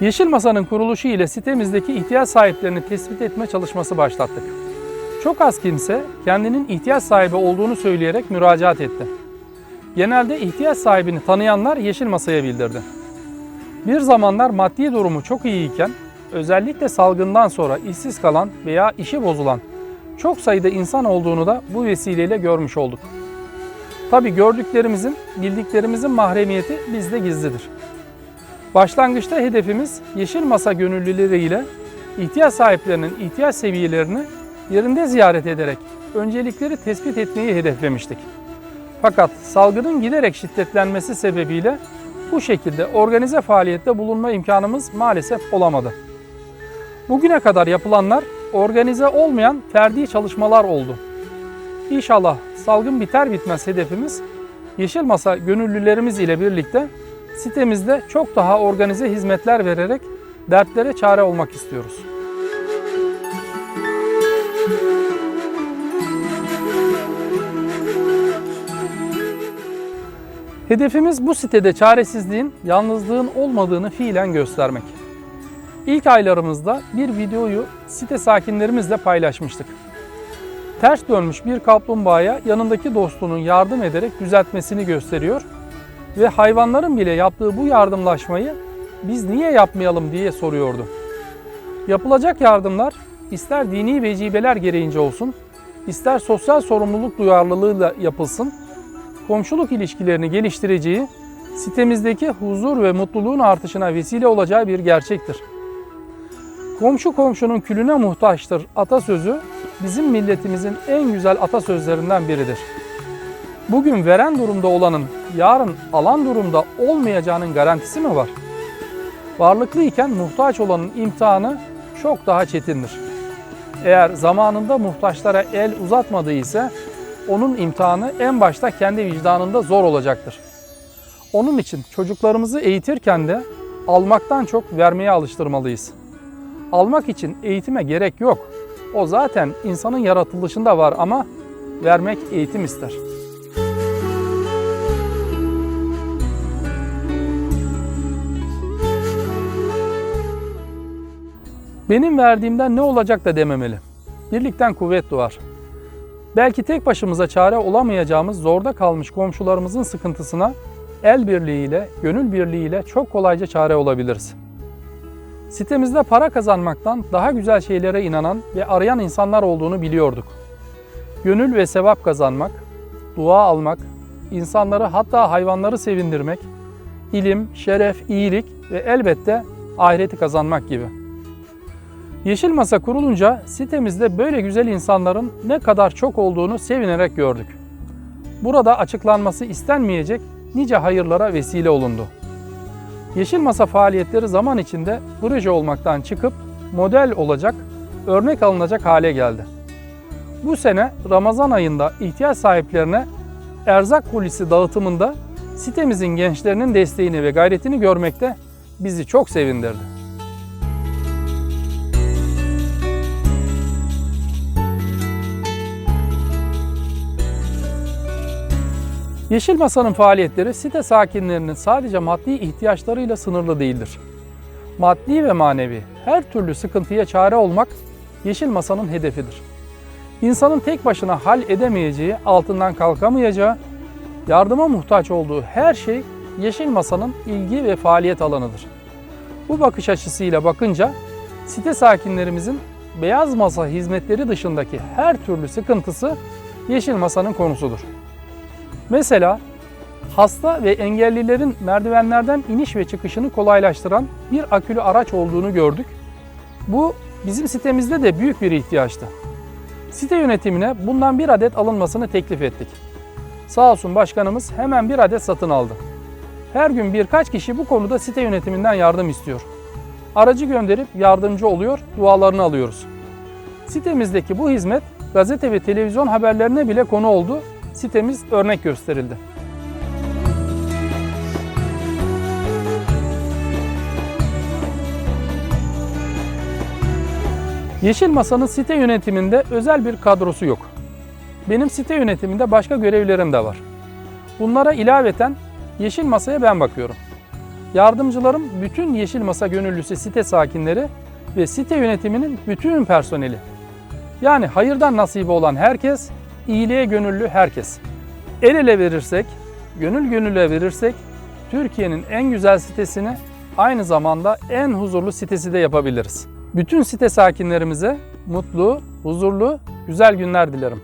Yeşil Masa'nın kuruluşu ile sitemizdeki ihtiyaç sahiplerini tespit etme çalışması başlattık. Çok az kimse kendinin ihtiyaç sahibi olduğunu söyleyerek müracaat etti. Genelde ihtiyaç sahibini tanıyanlar Yeşil Masa'ya bildirdi. Bir zamanlar maddi durumu çok iyiyken, özellikle salgından sonra işsiz kalan veya işi bozulan çok sayıda insan olduğunu da bu vesileyle görmüş olduk. Tabi gördüklerimizin, bildiklerimizin mahremiyeti bizde gizlidir. Başlangıçta hedefimiz Yeşil Masa gönüllüleriyle ihtiyaç sahiplerinin ihtiyaç seviyelerini yerinde ziyaret ederek öncelikleri tespit etmeyi hedeflemiştik. Fakat salgının giderek şiddetlenmesi sebebiyle bu şekilde organize faaliyette bulunma imkanımız maalesef olamadı. Bugüne kadar yapılanlar organize olmayan ferdi çalışmalar oldu. İnşallah salgın biter bitmez hedefimiz Yeşil Masa gönüllülerimiz ile birlikte sitemizde çok daha organize hizmetler vererek dertlere çare olmak istiyoruz. Hedefimiz bu sitede çaresizliğin, yalnızlığın olmadığını fiilen göstermek. İlk aylarımızda bir videoyu site sakinlerimizle paylaşmıştık. Ters dönmüş bir kaplumbağaya yanındaki dostunun yardım ederek düzeltmesini gösteriyor ve hayvanların bile yaptığı bu yardımlaşmayı biz niye yapmayalım diye soruyordu. Yapılacak yardımlar ister dini vecibeler gereğince olsun, ister sosyal sorumluluk duyarlılığıyla yapılsın, komşuluk ilişkilerini geliştireceği, sitemizdeki huzur ve mutluluğun artışına vesile olacağı bir gerçektir. Komşu komşunun külüne muhtaçtır atasözü bizim milletimizin en güzel atasözlerinden biridir. Bugün veren durumda olanın yarın alan durumda olmayacağının garantisi mi var? Varlıklı iken muhtaç olanın imtihanı çok daha çetindir. Eğer zamanında muhtaçlara el uzatmadığı ise onun imtihanı en başta kendi vicdanında zor olacaktır. Onun için çocuklarımızı eğitirken de almaktan çok vermeye alıştırmalıyız. Almak için eğitime gerek yok. O zaten insanın yaratılışında var ama vermek eğitim ister. Benim verdiğimden ne olacak da dememeli. Birlikten kuvvet doğar. Belki tek başımıza çare olamayacağımız zorda kalmış komşularımızın sıkıntısına el birliğiyle, gönül birliğiyle çok kolayca çare olabiliriz. Sitemizde para kazanmaktan daha güzel şeylere inanan ve arayan insanlar olduğunu biliyorduk. Gönül ve sevap kazanmak, dua almak, insanları hatta hayvanları sevindirmek, ilim, şeref, iyilik ve elbette ahireti kazanmak gibi. Yeşil Masa kurulunca sitemizde böyle güzel insanların ne kadar çok olduğunu sevinerek gördük. Burada açıklanması istenmeyecek nice hayırlara vesile olundu. Yeşil Masa faaliyetleri zaman içinde proje olmaktan çıkıp model olacak, örnek alınacak hale geldi. Bu sene Ramazan ayında ihtiyaç sahiplerine erzak kulisi dağıtımında sitemizin gençlerinin desteğini ve gayretini görmekte bizi çok sevindirdi. Yeşil Masa'nın faaliyetleri site sakinlerinin sadece maddi ihtiyaçlarıyla sınırlı değildir. Maddi ve manevi her türlü sıkıntıya çare olmak Yeşil Masa'nın hedefidir. İnsanın tek başına hal edemeyeceği, altından kalkamayacağı, yardıma muhtaç olduğu her şey Yeşil Masa'nın ilgi ve faaliyet alanıdır. Bu bakış açısıyla bakınca site sakinlerimizin beyaz masa hizmetleri dışındaki her türlü sıkıntısı Yeşil Masa'nın konusudur. Mesela hasta ve engellilerin merdivenlerden iniş ve çıkışını kolaylaştıran bir akülü araç olduğunu gördük. Bu bizim sitemizde de büyük bir ihtiyaçtı. Site yönetimine bundan bir adet alınmasını teklif ettik. Sağ olsun başkanımız hemen bir adet satın aldı. Her gün birkaç kişi bu konuda site yönetiminden yardım istiyor. Aracı gönderip yardımcı oluyor, dualarını alıyoruz. Sitemizdeki bu hizmet gazete ve televizyon haberlerine bile konu oldu sitemiz örnek gösterildi. Yeşil Masa'nın site yönetiminde özel bir kadrosu yok. Benim site yönetiminde başka görevlerim de var. Bunlara ilaveten Yeşil Masa'ya ben bakıyorum. yardımcılarım bütün Yeşil Masa Gönüllüsü site sakinleri ve site yönetiminin bütün personeli. Yani hayırdan nasibi olan herkes, iyiliğe gönüllü herkes. El ele verirsek, gönül gönüle verirsek Türkiye'nin en güzel sitesini aynı zamanda en huzurlu sitesi de yapabiliriz. Bütün site sakinlerimize mutlu, huzurlu, güzel günler dilerim.